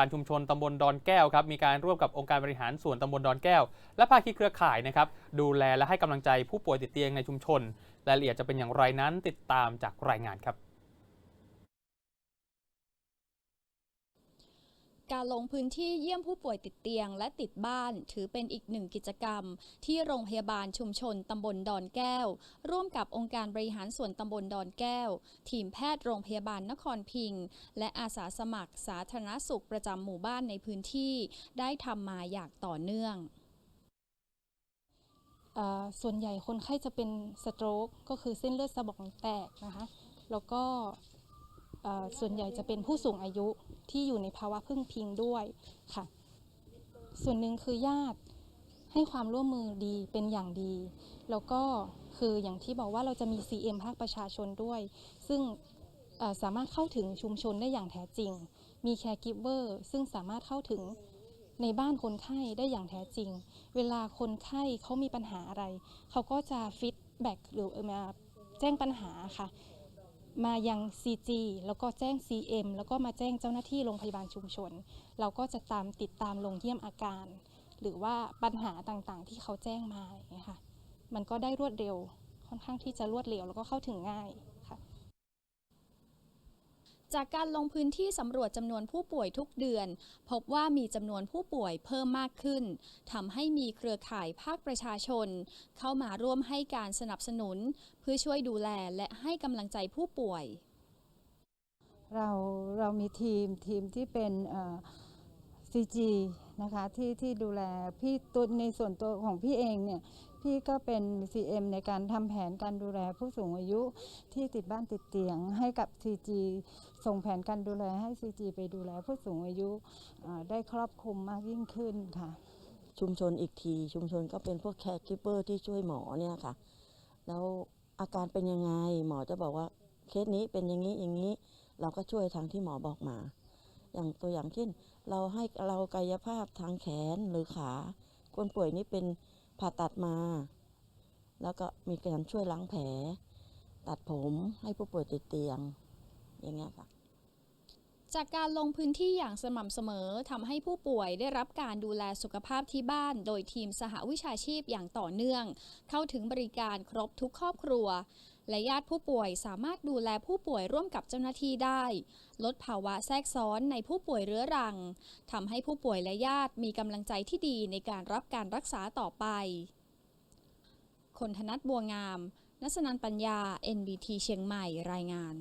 การชุมชนตำบลดอนแก้วครับมีการร่วมกับองค์การบริหารส่วนตำบลดอนแก้ว และภาคีเครือข่ายนะครับดูแลและให้กำลังใจผู้ป่วยติดเตียงในชุมชน รายละเอียดจะเป็นอย่างไรนั้นติดตามจากรายงานครับ การลงพื้นที่เยี่ยมผู้ป่วยติดเตียงและติดบ้าน ถือเป็นอีกหนึ่งกิจกรรม ที่โรงพยาบาลชุมชนตำบลดอนแก้ว ร่วมกับองค์การบริหารส่วนตำบลดอนแก้ว ทีมแพทย์โรงพยาบาลนครพิงค์และอาสาสมัครสาธารณสุขประจำหมู่บ้านในพื้นที่ ได้ทำมาอย่างต่อเนื่องอส่วนใหญ่คนไข้จะเป็นสโตรกก็คือเส้นเลือดสมองแตกนะคะ แล้วก็ ส่วนใหญ่จะเป็นผู้สูงอายุที่อยู่ในภาวะพึ่งพิงด้วยค่ะ ส่วนหนึ่งคือญาติให้ความร่วมมือดีเป็นอย่างดี แล้วก็คืออย่างที่บอกว่าเราจะมี CM ภาคประชาชนด้วย ซึ่งสามารถเข้าถึงชุมชนได้อย่างแท้จริง มีแคร์กิฟเวอร์ซึ่งสามารถเข้าถึงในบ้านคนไข้ได้อย่างแท้จริง เวลาคนไข้เขามีปัญหาอะไร เขาก็จะฟีดแบ็กหรือมาแจ้งปัญหาค่ะ มายัง CG แล้วก็แจ้ง CM แล้วก็มาแจ้งเจ้าหน้าที่โรงพยาบาลชุมชน เราก็จะตามติดตามลงเยี่ยมอาการ หรือว่าปัญหาต่างๆ ที่เขาแจ้งมาอย่างเงี้ยค่ะ มันก็ได้รวดเร็วค่อนข้างที่จะรวดเร็วแล้วก็เข้าถึงง่ายค่ะ จากการลงพื้นที่สำรวจจำนวนผู้ป่วยทุกเดือน พบว่ามีจำนวนผู้ป่วยเพิ่มมากขึ้นทำให้มีเครือข่ายภาคประชาชน เข้ามาร่วมให้การสนับสนุน เพื่อช่วยดูแลและให้กำลังใจผู้ป่วย เราเรามีทีมทีมที่เป็นเอ่อ CG นะคะที่ที่ดูแลพี่ตัวในส่วนตัวของพี่เองเนี่ยพี่ก็เป็น CM ในการทำแผนการดูแลผู้สูงอายุที่ติดบ้านติดเตียงให้กับ CG ส่งแผนการดูแลให้ CG ไปดูแลผู้สูงอายุได้ครอบคลุมมากยิ่งขึ้นค่ะ ชุมชนอีกทีชุมชนก็เป็นพวกแคร์กิปเปอร์ที่ช่วยหมอเนี่ยค่ะ แล้วอาการเป็นยังไงหมอจะบอกว่าเคสนี้เป็นอย่างนี้อย่างนี้ เราก็ช่วยทางที่หมอบอกมา อย่างตัวอย่างเช่น เราให้เรากายภาพทางแขนหรือขา คนป่วยนี่เป็นผ่าตัดมา แล้วก็มีการช่วยล้างแผล ตัดผมให้ผู้ป่วยติดเตียง อย่างเงี้ยค่ะจากการลงพื้นที่อย่างสม่ำเสมอทำให้ผู้ป่วยได้รับการดูแลสุขภาพที่บ้าน โดยทีมสหวิชาชีพอย่างต่อเนื่อง เข้าถึงบริการครบทุกครอบครัว และญาติผู้ป่วยสามารถดูแลผู้ป่วยร่วมกับเจ้าหน้าที่ได้ ลดภาวะแทรกซ้อนในผู้ป่วยเรื้อรังทำให้ผู้ป่วยและญาติมีกำลังใจที่ดีในการรับการรักษาต่อไป คนธนัทบัวงามนัสนันปัญญา NBT เชียงใหม่รายงาน